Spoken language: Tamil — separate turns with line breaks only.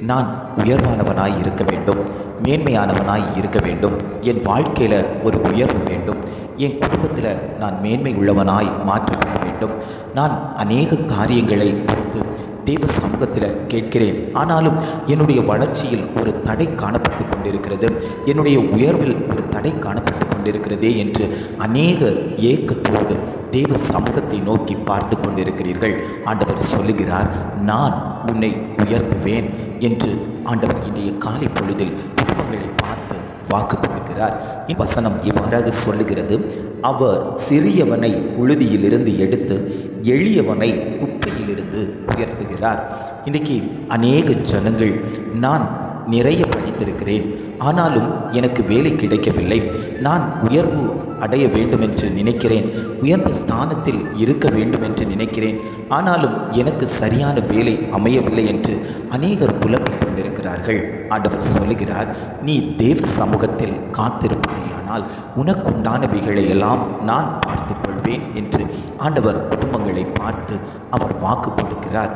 நான் உயர்வானவனாய் இருக்க வேண்டும். மேன்மையானவனாய் இருக்க வேண்டும். என் வாழ்க்கையில் ஒரு உயர்வு வேண்டும். என் குடும்பத்தில் நான் மேன்மை உள்ளவனாய் மாற்றப்பட வேண்டும். நான் அநேக காரியங்களை குறித்து தேவ சமூகத்தில் கேட்கிறேன். ஆனாலும் என்னுடைய வளர்ச்சியில் ஒரு தடை காணப்பட்டு கொண்டிருக்கிறது. என்னுடைய உயர்வில் ஒரு தடை காணப்பட்டு கொண்டிருக்கிறதே என்று அநேக ஏக்கத்தோடு தேவ சமூகத்தை நோக்கி பார்த்து கொண்டிருக்கிறீர்கள். ஆண்டவர் சொல்லுகிறார் நான் உன்னை உயர்த்துவேன் என்று ஆண்டவர் இன்றைய காலை பொழுதில் குடும்பங்களை பார்த்து வாக்கு கொடுக்கிறார். வசனம் இவ்வாறாக சொல்லுகிறது அவர் சிறியவனை புழுதியிலிருந்து எடுத்து எளியவனை குப்பையிலிருந்து உயர்த்துகிறார். இன்றைக்கி அநேக ஜனங்கள் நான் நிறைய இருக்கிறேன் ஆனாலும் எனக்கு வேலை கிடைக்கவில்லை. நான் உயர்வு அடைய வேண்டும் என்று நினைக்கிறேன். உயர்ந்த ஸ்தானத்தில் இருக்க வேண்டும் என்று நினைக்கிறேன். ஆனாலும் எனக்கு சரியான வேலை அமையவில்லை என்று அநேகர் புலப்பிக் கொண்டிருக்கிறார்கள். ஆண்டவர் சொல்லுகிறார் நீ தேவ சமூகத்தில் காத்திருப்பாயானால் உனக்குண்டானவைகளை எல்லாம் நான் பார்த்து கொள்வேன் என்று ஆண்டவர் குடும்பங்களை பார்த்து அவர் வாக்கு கொடுக்கிறார்.